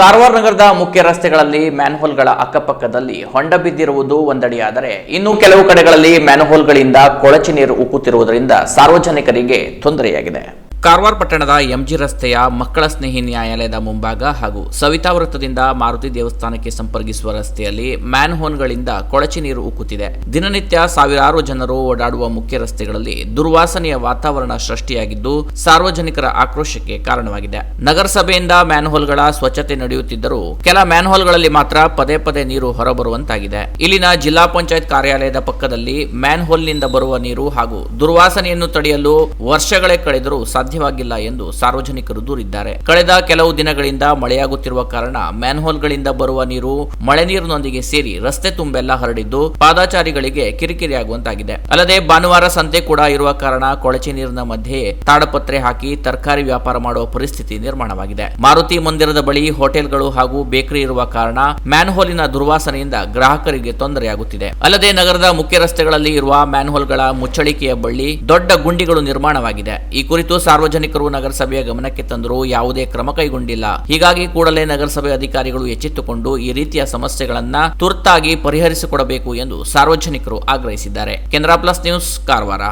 ಕಾರವಾರ ನಗರದ ಮುಖ್ಯ ರಸ್ತೆಗಳಲ್ಲಿ ಮ್ಯಾನ್ಹೋಲ್ಗಳ ಅಕ್ಕಪಕ್ಕದಲ್ಲಿ ಹೊಂಡ ಬಿದ್ದಿರುವುದು ಒಂದಡಿಯಾದರೆ ಇನ್ನು ಕೆಲವು ಕಡೆಗಳಲ್ಲಿ ಮ್ಯಾನ್ಹೋಲ್ಗಳಿಂದ ಕೊಳಚೆ ನೀರು ಉಕ್ಕುತ್ತಿರುವುದರಿಂದ ಸಾರ್ವಜನಿಕರಿಗೆ ತೊಂದರೆಯಾಗಿದೆ. ಕಾರವಾರ ಪಟ್ಟಣದ ಎಂಜಿ ರಸ್ತೆಯ ಮಕ್ಕಳ ಸ್ನೇಹಿ ನ್ಯಾಯಾಲಯದ ಮುಂಭಾಗ ಹಾಗೂ ಸವಿತಾ ವೃತ್ತದಿಂದ ಮಾರುತಿ ದೇವಸ್ಥಾನಕ್ಕೆ ಸಂಪರ್ಕಿಸುವ ರಸ್ತೆಯಲ್ಲಿ ಮ್ಯಾನ್ಹೋನ್ಗಳಿಂದ ಕೊಳಚೆ ನೀರು ಉಕ್ಕುತ್ತಿದೆ. ದಿನನಿತ್ಯ ಸಾವಿರಾರು ಜನರು ಓಡಾಡುವ ಮುಖ್ಯ ರಸ್ತೆಗಳಲ್ಲಿ ದುರ್ವಾಸನೆಯ ವಾತಾವರಣ ಸೃಷ್ಟಿಯಾಗಿದ್ದು, ಸಾರ್ವಜನಿಕರ ಆಕ್ರೋಶಕ್ಕೆ ಕಾರಣವಾಗಿದೆ. ನಗರಸಭೆಯಿಂದ ಮ್ಯಾನ್ಹೋಲ್ಗಳ ಸ್ವಚ್ಛತೆ ನಡೆಯುತ್ತಿದ್ದರೂ, ಕೆಲ ಮ್ಯಾನ್ಹೋಲ್ಗಳಲ್ಲಿ ಮಾತ್ರ ಪದೇ ಪದೇ ನೀರು ಹೊರಬರುವಂತಾಗಿದೆ. ಇಲ್ಲಿನ ಜಿಲ್ಲಾ ಪಂಚಾಯತ್ ಕಾರ್ಯಾಲಯದ ಪಕ್ಕದಲ್ಲಿ ಮ್ಯಾನ್ಹೋಲ್ನಿಂದ ಬರುವ ನೀರು ಹಾಗೂ ದುರ್ವಾಸನೆಯನ್ನು ತಡೆಯಲು ವರ್ಷಗಳೇ ಕಳೆದರೂ ಸಾಧ್ಯವಾಗಿಲ್ಲ ಎಂದು ಸಾರ್ವಜನಿಕರು ದೂರಿದ್ದಾರೆ. ಕಳೆದ ಕೆಲವು ದಿನಗಳಿಂದ ಮಳೆಯಾಗುತ್ತಿರುವ ಕಾರಣ ಮ್ಯಾನ್ಹೋಲ್ಗಳಿಂದ ಬರುವ ನೀರು, ಮಳೆ ನೀರಿನೊಂದಿಗೆ ಸೇರಿ ರಸ್ತೆ ತುಂಬೆಲ್ಲ ಹರಡಿದ್ದು ಪಾದಾಚಾರಿಗಳಿಗೆ ಕಿರಿಕಿರಿಯಾಗುವಂತಾಗಿದೆ. ಅಲ್ಲದೆ ಭಾನುವಾರ ಸಂತೆ ಕೂಡ ಇರುವ ಕಾರಣ ಕೊಳಚೆ ನೀರಿನ ಮಧ್ಯೆ ತಾಡಪತ್ರೆ ಹಾಕಿ ತರಕಾರಿ ವ್ಯಾಪಾರ ಮಾಡುವ ಪರಿಸ್ಥಿತಿ ನಿರ್ಮಾಣವಾಗಿದೆ. ಮಾರುತಿ ಮಂದಿರದ ಬಳಿ ಹೋಟೆಲ್ಗಳು ಹಾಗೂ ಬೇಕರಿ ಇರುವ ಕಾರಣ ಮ್ಯಾನ್ಹೋಲಿನ ದುರ್ವಾಸನೆಯಿಂದ ಗ್ರಾಹಕರಿಗೆ ತೊಂದರೆಯಾಗುತ್ತಿದೆ. ಅಲ್ಲದೆ ನಗರದ ಮುಖ್ಯ ರಸ್ತೆಗಳಲ್ಲಿ ಇರುವ ಮ್ಯಾನ್ಹೋಲ್ಗಳ ಮುಚ್ಚಳಿಕೆಯ ಬಳಿ ದೊಡ್ಡ ಗುಂಡಿಗಳು ನಿರ್ಮಾಣವಾಗಿದೆ. ಈ ಕುರಿತು ಸಾರ್ವಜನಿಕರು ನಗರಸಭೆಯ ಗಮನಕ್ಕೆ ತಂದರೂ ಯಾವುದೇ ಕ್ರಮ ಕೈಗೊಂಡಿಲ್ಲ. ಹೀಗಾಗಿ ಕೂಡಲೇ ನಗರಸಭೆ ಅಧಿಕಾರಿಗಳು ಎಚ್ಚೆತ್ತುಕೊಂಡು ಈ ರೀತಿಯ ಸಮಸ್ಯೆಗಳನ್ನ ತುರ್ತಾಗಿ ಪರಿಹರಿಸಿಕೊಡಬೇಕು ಎಂದು ಸಾರ್ವಜನಿಕರು ಆಗ್ರಹಿಸಿದ್ದಾರೆ. Canara plus news, Karwar.